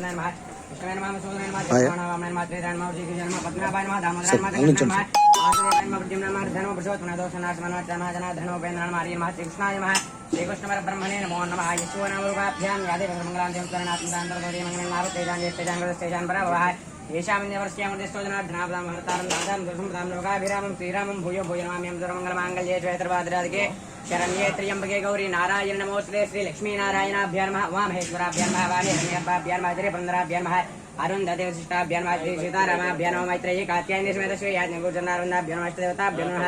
గోవిందాయ నమః నమః మధుసూదనాయ నమః ఆయ్. త్రికోణాయ నమః త్రిధరాయ నమః శ్రీకృష్ణాయ నమః పద్మనాభాయ నమః దామోదరాయ నమః నించండి నమః వాసుదేవాయ నమః ప్రద్యుమ్నాయ నమః ధనో పురుషోత్తమ దోషనాశమనో జనార్దన ధనోపేంద్రాయ నమః హరి నమః శ్రీకృష్ణాయ నమః శ్రీకృష్ణపరబ్రహ్మణే నమో నమః యశోనామరూపాభ్యాం యాదేవ మంగళాం దేవతరణాత్మదాంతరగౌరీ మంగళం నారద తేజాన్ జ్యేష్ఠజాన్ ईशान्यवर्ष्यामृतिस्तो गौरी नारायण नमोस्तुते श्रीलक्ष्मीनारायणाभ्यार्मः उमामहेश्वराभ्यार्मः वामेश्वराभ्यार्मः हरिपन्द्राभ्यार्मः अरुन्धते वशिष्ठाभ्यार्मः श्रीसीतारामाभ्यानो मैत्रेयी कात्यायनी समेत श्रीयाज्ञगुर्जनारुन्दाभ्यो अष्टदेवताभ्यो नमः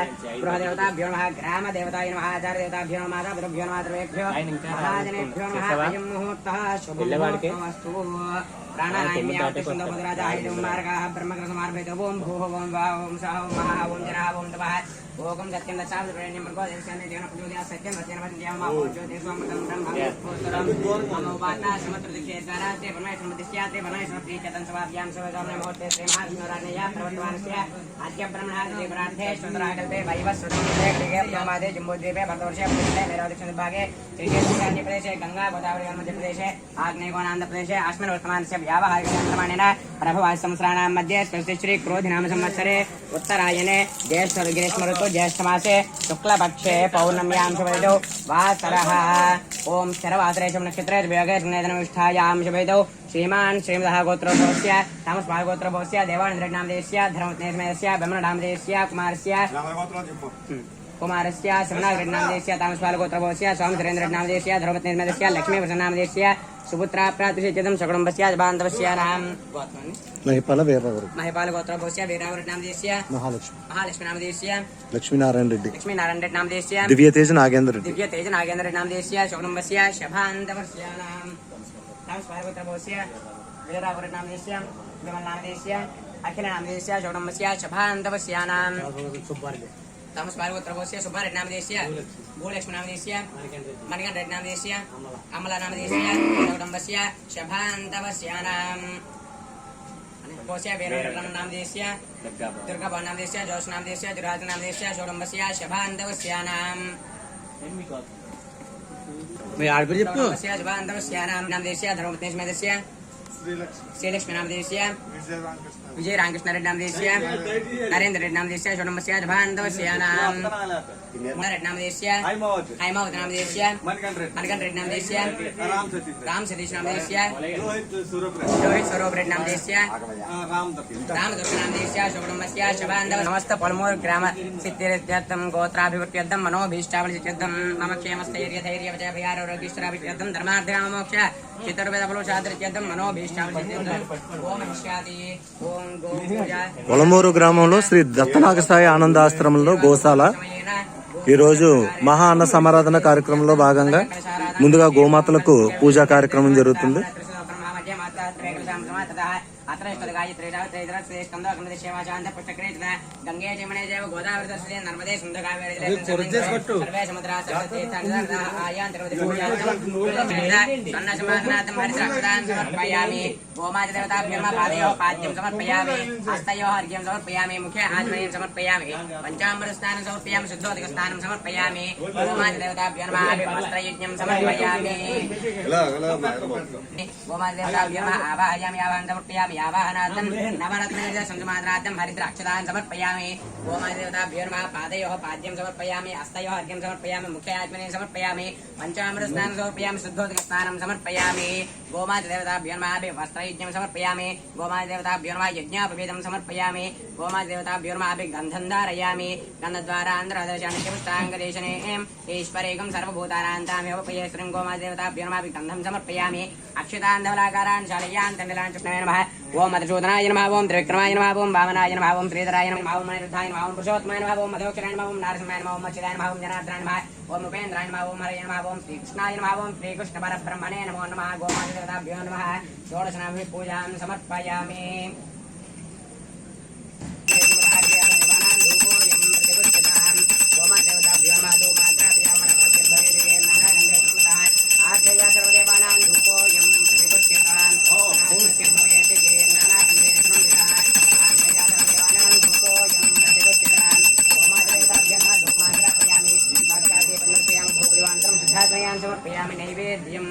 मातृभ्यो हाँ, महाजनेभ्यो तो मुहूर्तः शुभमुहूर्तमस्तु। प्राणायामे आदिकुन्दभद्राज आयुधं मार्गाः ब्रह्मकृतमार्गेत ओं भूः ओं वा ओं सः ओं महाः ओं जनः ओं तपः ओकं सत्यं दशावद्रण्यं प्रबोधयिष्यामि जीवनप्रचोदया सत्यं सत्यनवद्यां मा ज्योतिष्वमृतं ब्रह्मोत्तरं मम उपात्ना समत्रदिक्षे द्वारास्ते परमेश्वरमतिष्याते परमेश्वरप्रीत्यतं सभाभ्यां सभासाम्ने मुहूर्ते श्रीमहात्मराणया प्रवर्तमानस्य अद्य ब्रह्मणः देवरार्थे श्रोत्राकल्पे वैवस्वतं प्रमादे जम्बोद्वीपे भरतवर्षे प्रतिष्ठे वैरावदिक्षभागे क्रिकेट आंध्र प्रदेश है गंगा गोदावरी और मध्य श्री क्रोधिनाम संवत्सरे उत्तरायणे ज्येष्ठग्रीष्म ऋतु ज्येष्ठमासे शुक्लपक्षे पौर्णम्यां शुभेदौ वासरः ॐ शरवासरेशं नक्षत्रे वियोगेष्ठायां शुभेदौ श्रीमान् श्रीमदः गोत्रोभवस्य तामस्मात् गोत्रोभवस्य देवानन्द्रनामदेशस्य धर्मत्नेशमयस्य ब्रह्मणामदेशस्य कुमारस्य కుమారస్య శివనాగరెడ్డినామదేశ్య తామస్వాలగోత్రభవస్య స్వామిధరేంద్రనామదేశ్య ధ్రువపత్నిర్మదస్య లక్ష్మీప్రసన్నామదేశ్య సుపుత్ర ప్రాతిశిత్యం సకుటుంబస్య బాంధవస్య నాం మహిపాల వీరవరు మహిపాలగోత్రభవస్య వీరావరెడ్డినామదేశ్య మహాలక్ష్మి. మహాలక్ష్మీనామదేశ్య లక్ష్మీనారాయణ రెడ్డి లక్ష్మీనారాయణ రెడ్డినామదేశ్య దివ్యతేజ నాగేంద్ర రెడ్డి దివ్య తేజ నాగేంద్ర రెడ్డినామదేశ్య సకుటుంబస్య శభాంధవస్య నాం తామస్వాలగోత్రభవస్య వీరావరెడ్డినామదేశ్య విమలనామదేశ్య అఖిలనామదేశ్య సకుటుంబస్య శభాంధవస్య నాం థామస్ పార్వత్రభోస్య సుబ్బారెడ్డి నామదేశ్య భూలక్ష్మి నామదేశ్య మణిగండ రెడ్డి నామదేశ్య అమల నామదేశ్య కుటుంబస్య శభాంతవస్యానాం భోస్య వీరరమణ నామదేశ్య దుర్గాభవన్ నామదేశ్య జోష్ నామదేశ్య దురాజ నామదేశ్య కుటుంబస్య శభాంతవస్యానాం మీ ఆడపేరు చెప్పు కుటుంబస్య శభాంతవస్యానాం నామదేశ్య ధర్మపత్నేశ్ మేధస్య శ్రీలక్ష్మి నామదేశ్య విజయ రామకృష్ణ రెడ్డి నామదేశ్య నరేంద్ర రెడ్డి నామదేశ్య కుటుంబస్య శభాంతవస్యానాం రెడ్డి నామదేశ్య హైమావతి నామదేశ్య మనకంట రెడ్డి నామదేశ్య రామ్ సతీష్ నామదేశ్య రోహిత్ స్వరూప్ రెడ్డి నామదేశ్య రామదుర్గ నామదేశ్య శుభకుటుంబస్య శుభాంధవ సమస్త పొలమూరు గ్రామ సిద్ధిరత్యర్థం గోత్రాభివృద్ధ్యర్థం మనోభీష్టాభివృద్ధ్యర్థం మమ క్షేమస్థైర్య విజయ భయారోగ్యశ్వరాభివృద్ధ్యర్థం ధర్మార్థకామ మోక్ష చిత్తరువేద ఫలోషాదృత్యర్థం మనోభీష్టాభివృద్ధ్యర్థం కొలమూరు గ్రామంలో శ్రీ దత్తనాగసాయి ఆనందాశ్రమంలో గోశాల. ఈరోజు మహా అన్న సమారాధన కార్యక్రమంలో భాగంగా ముందుగా గోమాతలకు పూజా కార్యక్రమం జరుగుతుంది. గంగే జమనే దేవ గోదావరి దర్శనే నర్మదే సుందగావేరి సర్వే సముద్రా సన్నసమాసనాథం హరిశ్రక్షదాన్ సమర్పయామి. గోమాత దేవతాభ్యమ పాదయో పాద్యం సమర్పయామి. హస్తయో హర్గ్యం సమర్పయామి. ముఖే ఆత్మనీయం సమర్పయామి. పంచామృత స్నానం సమర్పయామి. శుద్ధోదక స్నానం సమర్పయామి. గోమాత దేవతాభ్యమ వస్త్రయజ్ఞం సమర్పయామి. గోమాదేవతాభ్యమ ఆవాహయామి ఆవాహన సమర్పయామి. ఆవాహనార్థం నవరత్న సంజమాదనార్థం హరిద్రాక్షదాన్ సమర్పయామి గోమాదేవతాభ్యో నమః పాదయోః పాద్యం సమర్పయామి హస్తయోః అర్ఘ్యం సమర్పయామి ముఖ్య ఆత్మనే సమర్పయామి పంచామృత స్నానం సమర్పయామి శుద్ధోదక స్నానం సమర్పయామి గోమాదేవతాభ్యో నమః వస్త్రయజ్ఞం సమర్పయామి గోమాదేవతాభ్యో నమః యజ్ఞోపవేదం సమర్పయామి గోమాదేవతాభ్యో నమః గంధం ధారయామి గంధద్వారా ఆంధ్రదర్శాన్ని పుష్టాంగదేశనే ఈశ్వరేకం సర్వభూతానాంతామేవ పయేశ్వరం గోమాదేవతాభ్యో నమః గంధం సమర్పయామి అక్షతాంధవలాకారాన్ శాలయాన్ తండలాన్ చుట్టమే నమః ఓం మధుసూదనాయ నమః ఓం త్రివిక్రమాయ నమః ఓం వామనాయ నమః ఓం శ్రీధరాయ నమః ఓం అనిరుద్ధాయ నమః ఓం పురుషోత్తమాయ నమః ఓం మధోక్షరాయ నమః ఓం నారసింహాయ నమః ఓం మత్స్యదాయ నమః ఓం జనార్దనాయ నమః ఓం ఉపేంద్రాయ నమః ఓం హరయ నమః ఓం శ్రీకృష్ణాయ నమః ఓం శ్రీకృష్ణ పరబ్రహ్మణే నమో నమః గోమాదేవతాభ్యో నమః షోడశనామి పూజాం సమర్పయామి स्वामी नैवेद्यम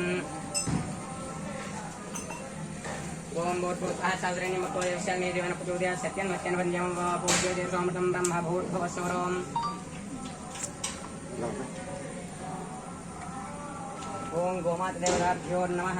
ओम भूतभूता सौद्रेणीमतोदेवनपुचोदय नमः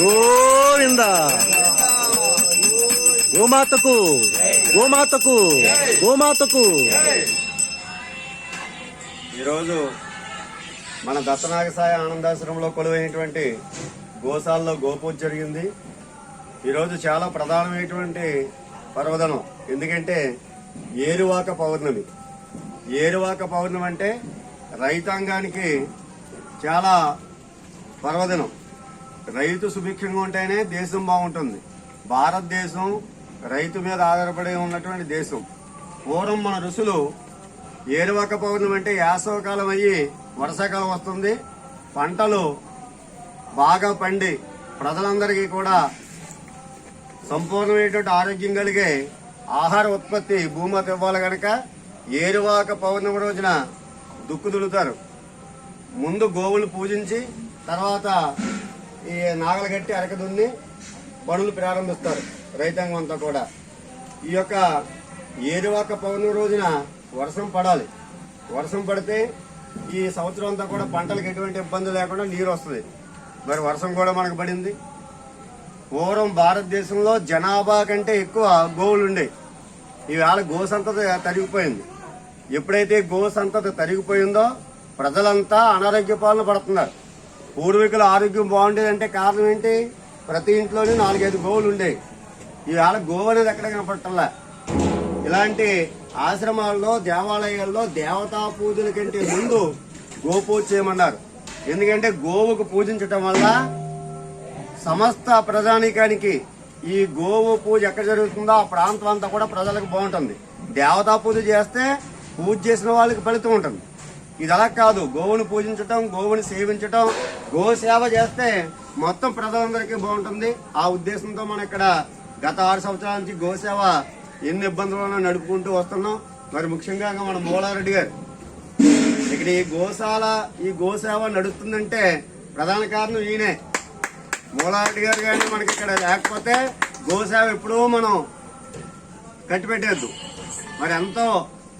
గోవింద. గోమాతకు గోమాతకు గోమాతకు. ఈరోజు మన దత్తనాగసాయ ఆనందాశ్రమంలో కొలువైనటువంటి గోశాలలో గోపూజ జరిగింది. ఈరోజు చాలా ప్రధానమైనటువంటి పర్వదనం. ఎందుకంటే ఏరువాక పౌర్ణమి. ఏరువాక పౌర్ణమి అంటే రైతాంగానికి చాలా పర్వదినం. రైతు సుభిక్షంగా ఉంటేనే దేశం బాగుంటుంది. భారతదేశం రైతు మీద ఆధారపడి ఉన్నటువంటి దేశం. పూర్వం మన ఋషులు ఏరువాక పౌర్ణమి అంటే యాసవకాలం అయ్యి వర్షాకాలం వస్తుంది. పంటలు బాగా పండి ప్రజలందరికీ కూడా సంపూర్ణమైనటువంటి ఆరోగ్యం కలిగే ఆహార ఉత్పత్తి భూమత ఇవ్వాలి కనుక ఏరువాక పౌర్ణమి రోజున దుక్కు దులుతారు. ముందు గోవులు పూజించి తర్వాత ఈ నాగలు కట్టి అరక దున్ని పనులు ప్రారంభిస్తారు రైతాంగం అంతా కూడా. ఈ యొక్క ఏరువాక పౌర్ణమి రోజున వర్షం పడాలి. వర్షం పడితే ఈ సంవత్సరం అంతా కూడా పంటలకు ఎటువంటి ఇబ్బంది లేకుండా నీరు వస్తుంది. మరి వర్షం కూడా మనకు పడింది. పూర్వం భారతదేశంలో జనాభా కంటే ఎక్కువ గోవులు ఉండే. ఈవేళ గో సంతత తరిగిపోయింది. ఎప్పుడైతే గో సంతత తరిగిపోయిందో ప్రజలంతా అనారోగ్య పాలన పడుతున్నారు. పూర్వీకుల ఆరోగ్యం బాగుండేదంటే కారణం ఏంటి? ప్రతి ఇంట్లోనే నాలుగైదు గోవులు ఉండేవి ఈవేళ గోవు అనేది ఎక్కడ కనపడటంలా? ఇలాంటి ఆశ్రమాల్లో దేవాలయాల్లో దేవతా పూజల కంటే ముందు గోపూజ చేయమన్నారు. ఎందుకంటే గోవుకు పూజించటం వల్ల సమస్త ప్రజానీకానికి ఈ గోవు పూజ ఎక్కడ జరుగుతుందో ఆ ప్రాంతం అంతా కూడా ప్రజలకు బాగుంటుంది. దేవతా పూజ చేస్తే పూజ చేసిన వాళ్ళకి ఫలితం ఉంటుంది. ఇది అలా కాదు. గోవును పూజించటం గోవుని సేవించటం గో సేవ చేస్తే మొత్తం ప్రజలందరికీ బాగుంటుంది. ఆ ఉద్దేశంతో మనం ఇక్కడ గత ఆరు సంవత్సరాల నుంచి గోసేవ ఎన్ని ఇబ్బందులను నడుపుకుంటూ వస్తున్నాం. మరి ముఖ్యంగా మన మూలారెడ్డి గారు. ఇక్కడ ఈ గోశాల ఈ గోసేవ నడుస్తుందంటే ప్రధాన కారణం ఈయనే. మూలారెడ్డి గారు కానీ మనకి ఇక్కడ లేకపోతే గోసేవ ఎప్పుడూ మనం కట్టిపెట్టేద్దు మరి ఎంతో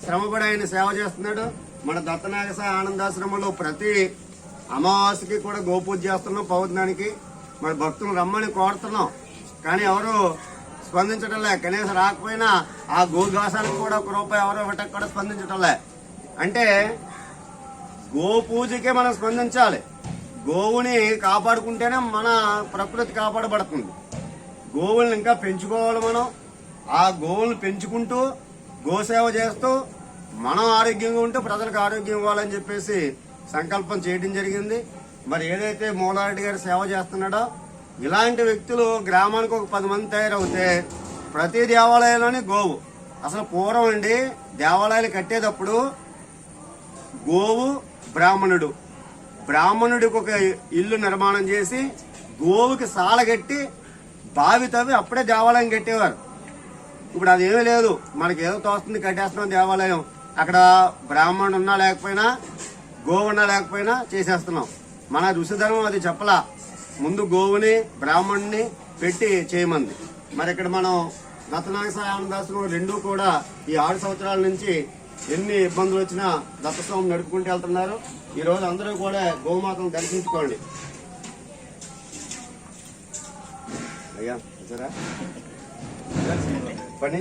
శ్రమపడి ఆయన సేవ చేస్తున్నాడు. మన దత్తనాగస ఆనందాశ్రమంలో ప్రతి అమావాస్యకి కూడా గోపూజ చేస్తున్నాం పౌర్ణానికి. మన భక్తులు రమ్మని కోరుతున్నాం. కానీ ఎవరు స్పందించటంలే కనీసం రాకపోయినా ఆ గోగాసాలకు కూడా ఒక రూపాయి ఎవరో ఒకటి కూడా స్పందించటంలే అంటే గోపూజకే మనం స్పందించాలి. గోవుని కాపాడుకుంటేనే మన ప్రకృతి కాపాడబడుతుంది. గోవుల్ని ఇంకా పెంచుకోవాలి మనం. ఆ గోవుల్ని పెంచుకుంటూ గోసేవ చేస్తూ మనం ఆరోగ్యంగా ఉంటే ప్రజలకు ఆరోగ్యం ఇవ్వాలని చెప్పేసి సంకల్పం చేయడం జరిగింది. మరి ఏదైతే మూలారెడ్డి గారు సేవ చేస్తున్నాడో ఇలాంటి వ్యక్తులు గ్రామానికి ఒక పది మంది తయారవుతే ప్రతి దేవాలయంలోని గోవు. అసలు పూర్వం అండి దేవాలయాలు కట్టేటప్పుడు గోవు బ్రాహ్మణుడు. బ్రాహ్మణుడికి ఒక ఇల్లు నిర్మాణం చేసి గోవుకి సాలగట్టి బావి తవ్వి అప్పుడే దేవాలయం కట్టేవారు. ఇప్పుడు అదేమీ లేదు. మనకి ఏదో తోస్తుంది కట్టేస్తున్నాం దేవాలయం. అక్కడ బ్రాహ్మణుడు ఉన్నా లేకపోయినా గోవు ఉన్నా లేకపోయినా చేసేస్తున్నాం. మన ఋషిధర్మం అది చెప్పలా. ముందు గోవుని బ్రాహ్మణుని పెట్టి చేయమంది. మరి ఇక్కడ మనం దత్తనాగసాయ ఆనందాశ్రమం రెండూ కూడా ఈ ఆరు సంవత్సరాల నుంచి ఎన్ని ఇబ్బందులు వచ్చినా దత్తస్వామి నడుపుకుంటూ వెళ్తున్నారు. ఈ రోజు అందరూ కూడా గోమాతను దర్శించుకోండి. అయ్యా సరే పని?